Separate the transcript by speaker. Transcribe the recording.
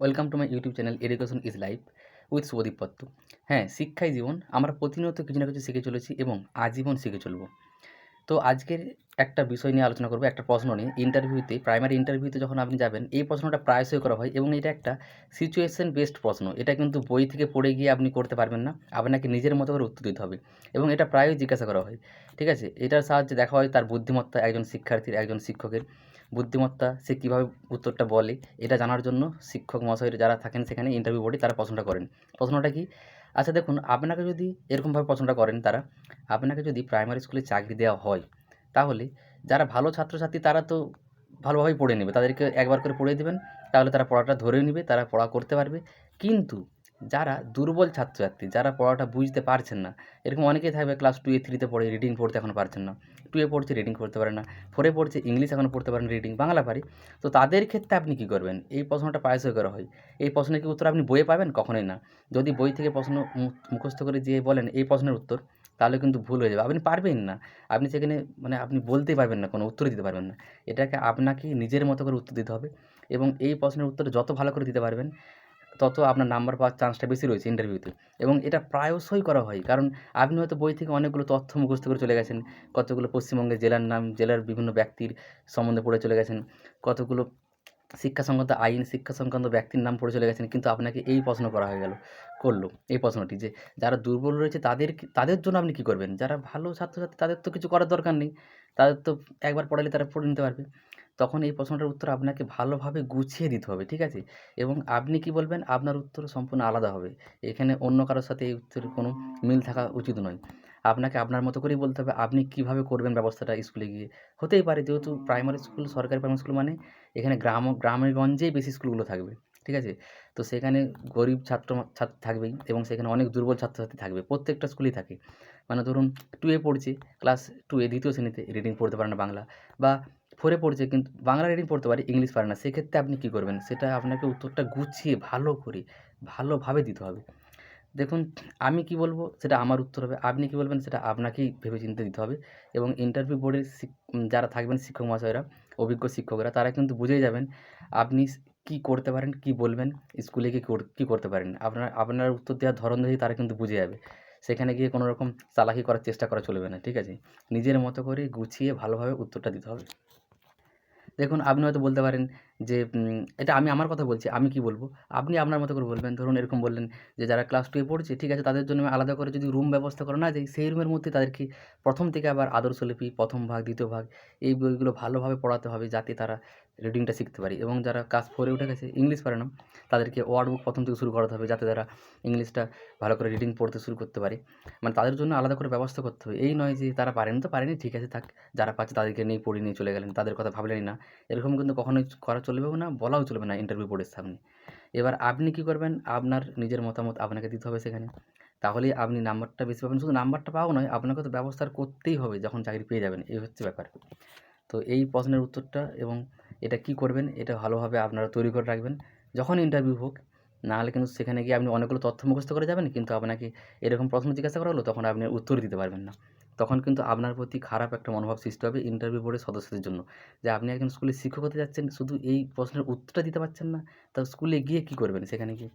Speaker 1: Welcome to my YouTube channel education is life with Subhadip Patra হ্যাঁ শিক্ষাই জীবন, আমরা প্রতিনিয়ত কিছু না কিছু শিখে চলেছি এবং আজীবন শিখে চলব। তো আজকের একটা বিষয় নিয়ে আলোচনা করব, একটা প্রশ্ন নিয়ে। ইন্টারভিউতে প্রাইমারি ইন্টারভিউতে যখন আপনি যাবেন, এই প্রশ্নটা প্রায়শই করা হয় এবং এটা একটা সিচুয়েশন বেসড প্রশ্ন। এটা কিন্তু বই থেকে পড়ে গিয়ে আপনি করতে পারবেন না, আপনাকে নিজের মতো করে উত্তর দিতে হবে এবং এটা প্রায়ই জিজ্ঞাসা করা হয়। ঠিক আছে? এটার সাহায্যে দেখা হয় তার বুদ্ধিমত্তা, একজন শিক্ষার্থীর, একজন শিক্ষকের। বুদ্ধিমত্তা সে কীভাবে উত্তরটা বলে, এটা জানার জন্য শিক্ষক মহাশয়ের যারা থাকেন সেখানে ইন্টারভিউ বোর্ডে তারা প্রশ্নটা করেন। প্রশ্নটা কি? আচ্ছা দেখুন, আপনাকে যদি এরকমভাবে প্রশ্নটা করেন তারা, আপনাকে যদি প্রাইমারি স্কুলে চাকরি দেওয়া হয়, তাহলে যারা ভালো ছাত্রছাত্রী তারা তো ভালোভাবেই পড়ে নেবে। তাদেরকে একবার করে পড়িয়ে দেবেন, তাহলে তারা পড়াটা ধরে নেবে, তারা পড়া করতে পারবে। কিন্তু যারা দুর্বল ছাত্রছাত্রী, যারা পড়াটা বুঝতে পারছেন না, এরকম অনেকেই থাকবে ক্লাস টুয়ে থ্রিতে পড়ে রিডিং পড়তে এখন পারছেন না। টুয়ে পড়ছে রিডিং করতে পারে না। ফোরে পড়ছে ইংলিশ এখনও পড়তে পারেন রিডিং বাংলা পারি। তো তাদের ক্ষেত্রে আপনি কী করবেন? এই প্রশ্নটা প্রায়শই করা হয়। এই প্রশ্নের কি উত্তর আপনি বইয়ে পাবেন? কখনোই না। যদি বই থেকে প্রশ্ন মুখস্থ করে দিয়ে বলেন এই প্রশ্নের উত্তর, তাহলে কিন্তু ভুল হয়ে যাবে। আপনি পারবেন না। আপনি সেখানে মানে আপনি বলতেই পারবেন না, কোনো উত্তর দিতে পারবেন না। এটাকে আপনাকে নিজের মতো করে উত্তর দিতে হবে এবং এই প্রশ্নের উত্তর যত ভালো করে দিতে পারবেন তত আপনার নাম্বার পাওয়ার চান্সটা বেশি রয়েছে ইন্টারভিউতে এবং এটা প্রায়শই করা হয়। কারণ আপনি হয়তো বই থেকে অনেকগুলো তথ্য মুখস্থ করে চলে গেছেন। কতগুলো পশ্চিমবঙ্গের জেলার নাম, জেলার বিভিন্ন ব্যক্তির সম্বন্ধে পড়ে চলে গেছেন। কতগুলো শিক্ষা সংক্রান্ত আইন শিক্ষা সংক্রান্ত ব্যক্তির নাম পড়ে চলে গেছেন। কিন্তু আপনাকে এই প্রশ্ন করা হয়ে গেল, করল। এই প্রশ্নটি যে, যারা দুর্বল রয়েছে তাদের তাদের জন্য আপনি কী করবেন? যারা ভালো ছাত্রছাত্রী তাদের তো কিছু করার দরকার নেই। তাদের তো একবার পড়ালে তারা পড়ে নিতে পারবে। তখন এই প্রশ্নটার উত্তর আপনাকে ভালোভাবে গুছিয়ে দিতে হবে, ঠিক আছে? এবং আপনি কি বলবেন? আপনার উত্তর সম্পূর্ণ আলাদা হবে। এখানে অন্য কারোর সাথে এই উত্তরের কোনো মিল থাকা উচিত নয়। আপনাকে আপনার মতো করেই বলতে হবে, আপনি কীভাবে করবেন ব্যবস্থাটা স্কুলে গিয়ে? হতেই পারে, যেহেতু প্রাইমারি স্কুল সরকারি প্রাইমারি স্কুল মানে এখানে গ্রাম গ্রামে গঞ্জেই বেশি স্কুলগুলো থাকবে, ঠিক আছে? তো সেখানে গরিব ছাত্র ছাত্র থাকবেই এবং সেখানে অনেক দুর্বল ছাত্রছাত্রী থাকবে, প্রত্যেকটা স্কুলেই থাকে। মানে ধরুন টুয়ে পড়ছে ক্লাস টুয়ে দ্বিতীয় শ্রেণীতে রিডিং পড়তে পারে না বাংলা বা ফোরে পড়ছে কিন্তু বাংলা রিডিং পড়তে পারে ইংলিশ পারে না। সেক্ষেত্রে আপনি কী করবেন? সেটা আপনাকে উত্তরটা গুছিয়ে ভালো করে, ভালোভাবে দিতে হবে। দেখুন, আমি কি বলব? সেটা আমার উত্তর হবে। আপনি কি বলবেন? সেটা আপনাকেই ভেবে চিন্তে দিতে হবে। এবং ইন্টারভিউ বোর্ডের যারা থাকবেন শিক্ষক মহাশয়রা, অভিজ্ঞ শিক্ষকরা, তারা কিন্তু বুঝেই যাবেন আপনি কি করতে পারেন, কি বলবেন স্কুলে গিয়ে কি করতে পারেন। আপনার আপনার উত্তর দেওয়ার ধরন দেখেই তারা কিন্তু বুঝে যাবে। সেখানে গিয়ে কোনো রকম চালাকি করার চেষ্টা করা চলবে না, ঠিক আছে? নিজের মতো করে গুছিয়ে ভালোভাবে উত্তরটা দিতে হবে। দেখুন আপনি হয়তো বলতে পারেন যে এটা আমি আমার কথা বলছি, আমি কি বলব? আপনি আপনার মতো করে বলবেন। ধরুন এরকম বললেন যে, যারা ক্লাস টুয়ে পড়ছে, ঠিক আছে, তাদের জন্য আলাদা করে যদি রুম ব্যবস্থা করা না যায়, সেই রুমের মধ্যে তাদেরকে প্রথম থেকে আবার আদর্শলিপি প্রথম ভাগ, দ্বিতীয় ভাগ, এই বইগুলো ভালোভাবে পড়াতে হবে যাতে তারা রিডিংটা শিখতে পারে। এবং যারা ক্লাস ফোরে উঠে গেছে ইংলিশ পারে না, তাদেরকে ওয়ার্ড বুক প্রথম থেকে শুরু করাতে হবে যাতে তারা ইংলিশটা ভালো করে রিডিং পড়তে শুরু করতে পারে। মানে তাদের জন্য আলাদা করে ব্যবস্থা করতে হবে। এই নয় যে, তারা পারেন তো পারেনি, ঠিক আছে, থাক, যারা পাচ্ছে তাদেরকে নিয়ে পড়ে নিয়ে চলে গেলেন, তাদের কথা ভাবলেনই না। এরকম কিন্তু কখনোই করা চলবেও না, বলাও চলবে না ইন্টারভিউ বোর্ডের সামনে। এবার আপনি কি করবেন? আপনার নিজের মতামত আপনাকে দিতে হবে সেখানে। তাহলে আপনি নাম্বারটা বেশি পাবেন। শুধু নাম্বারটা পাও নয়, আপনাকে তো ব্যবস্থা করতেই হবে যখন চাকরি পেয়ে যাবেন। এই হচ্ছে ব্যাপার। তো এই প্রশ্নের উত্তরটা এবং এটা কি করবেন, এটা ভালোভাবে আপনারা তৈরি করে রাখবেন। যখন ইন্টারভিউ হোক, নাহলে কিন্তু সেখানে গিয়ে আপনি অনেকগুলো তথ্য মুখস্থ করে যাবেন, কিন্তু আপনাকে এরকম প্রশ্ন জিজ্ঞাসা করা হলো, তখন আপনি উত্তর দিতে পারবেন না। তখন কিন্তু আপনার প্রতি খারাপ একটা মনোভাব সৃষ্টি হবে ইন্টারভিউ বোর্ডের সদস্যদের জন্য। যে আপনি একজন স্কুলে শিক্ষক হতে যাচ্ছেন, শুধু এই প্রশ্নের উত্তরটা দিতে পারছেন না, তা স্কুলে গিয়ে কী করবেন? সেখানে গিয়ে